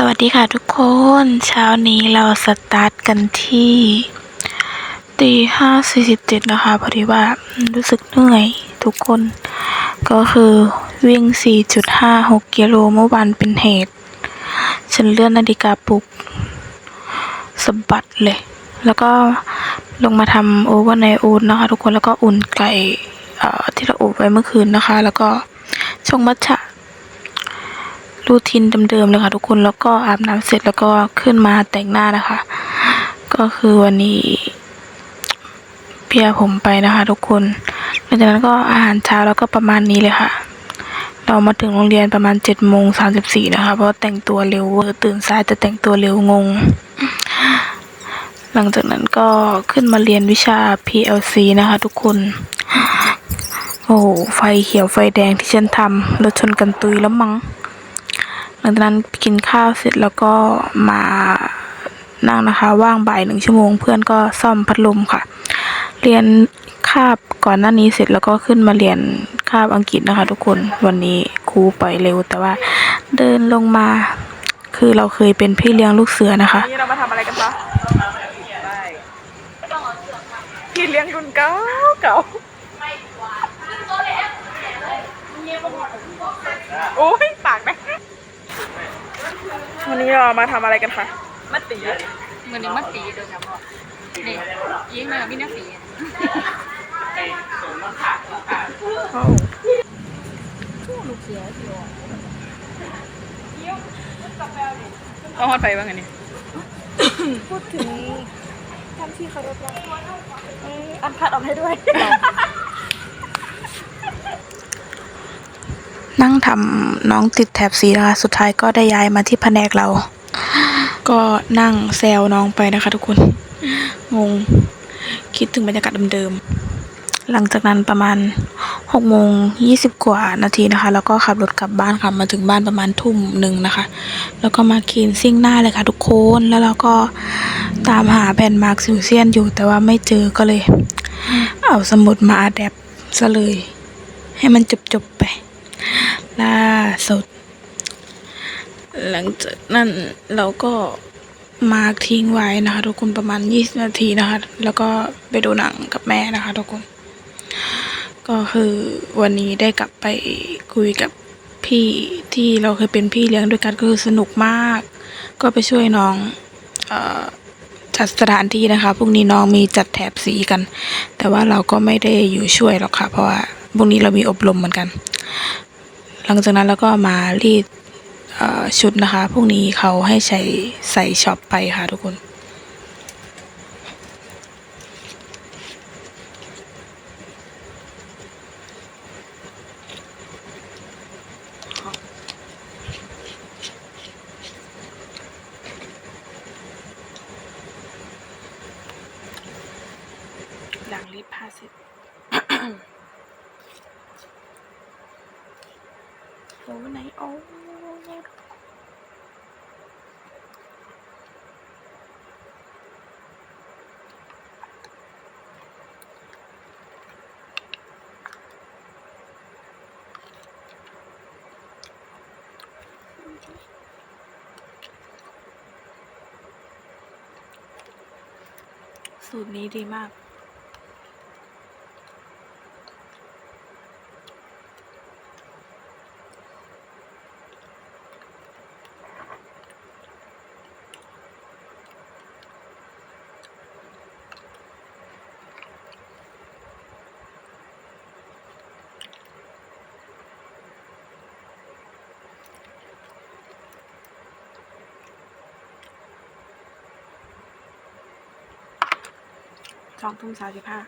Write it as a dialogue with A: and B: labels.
A: สวัสดีค่ะทุกคนเช้านี้เราสตาร์ทกันที่ตีห้าสี่สิบเจ็ดนะคะพอดีว่ารู้สึกเหนื่อยทุกคน ก็คือวิ่ง4.56กิโลเมื่อวานเป็นเหตุ ฉันเลื่อนนาฬิกาปลุกสะบัดเลย แล้วก็ลงมาทำโอเวอร์ไนโอ๊ตนะคะทุกคนแล้วก็อุ่นไก่ที่เราอบไว้เมื่อคืนนะคะ แล้วก็ชงมัทฉะ รูทีนเดิมๆเลยค่ะทุกคนแล้วก็อาบน้ำเสร็จแล้วก็ขึ้นมาแต่งหน้านะคะ ก็คือวันนี้เพียผมไปนะคะทุกคนหลังจากนั้นก็อาหารเช้าแล้วก็ประมาณนี้เลยค่ะ เรามาถึงโรงเรียนประมาณเจ็ดโมงสามสิบสี่นะคะ เพราะแต่งตัวเร็วเวอร์ตื่นสายจะแต่งตัวเร็วงง หลังจากนั้นก็ขึ้นมาเรียนวิชา PLC นะคะทุกคน โอ้โหไฟเขียวไฟแดงที่ฉันทำรถชนกันตุยแล้วมั้ง ลังจากนั้นกินข้าวเสร็จแล้วก็มานั่งนะคะ ว่างบ่ายหนึ่งชั่วโมง เพื่อนก็ซ่อมพัดลมค่ะ เรียนคาบก่อนหน้านี้เสร็จแล้วก็ขึ้นมาเรียนคาบอังกฤษนะคะ ทุกคนวันนี้ครูปล่อยเร็ว แต่ว่าเดินลงมาคือเราเคยเป็นพี่เลี้ยงลูกเสือนะคะ
B: นี่เรามาทำอะไรกันคะพี่เลี้ยงรุ่นเก่าเก่าโอ้ย วันนี้เรามาทำอะไรกันคะมัดตี
C: เหมือนมัดสีโดยเฉพาะนี่ยิงเลยมีนักสี
B: เอาฮอดไปบ้างไงนี่
D: พูดถึงท่านที่เคารพรักเอ้ยอันพัดออกให้ด้วย
A: นั่งทำน้องติดแถบสีนะคะ สุดท้ายก็ได้ย้ายมาที่แผนกเรา ก็นั่งแซวน้องไปนะคะทุกคน งง คิดถึงบรรยากาศเดิมๆ หลังจากนั้นประมาณหกโมงยี่สิบกว่านาทีนะคะ แล้วก็ขับรถกลับบ้านค่ะ มาถึงบ้านประมาณทุ่มหนึ่งนะคะ แล้วก็มาคลีนซิ่งหน้าเลยค่ะทุกคน แล้วเราก็ตามหาแผ่นมาร์กซิวเซียนอยู่ แต่ว่าไม่เจอก็เลย เอาสมุดมาอัดแอปซะเลย ให้มันจบๆไป ล่าสุด หลังจากนั้นเราก็มาทิ้งไว้นะคะ ทุกคนประมาณ 20 นาทีนะคะ แล้วก็ไปดูหนังกับแม่นะคะ ทุกคน ก็คือวันนี้ได้กลับไปคุยกับพี่ที่เราเคยเป็นพี่เลี้ยงด้วยกันก็คือสนุกมาก ก็ไปช่วยน้องออจัดสถานที่นะคะพรุ่งนี้น้องมีจัดแถบสีกัน แต่ว่าเราก็ไม่ได้อยู่ช่วยหรอกค่ะ เพราะว่าพรุ่งนี้เรามีอบรมเหมือนกัน หลังจากนั้นเราก็มารีดชุดนะคะพรุ่งนี้เขาให้ใช้ใส่ช็อปไปค่ะทุกคนหลังรีดผ้าเสร็จ โอ้ไหนโอ้สูตรนี้ดีมาก สองทุ่มสามสิบห้า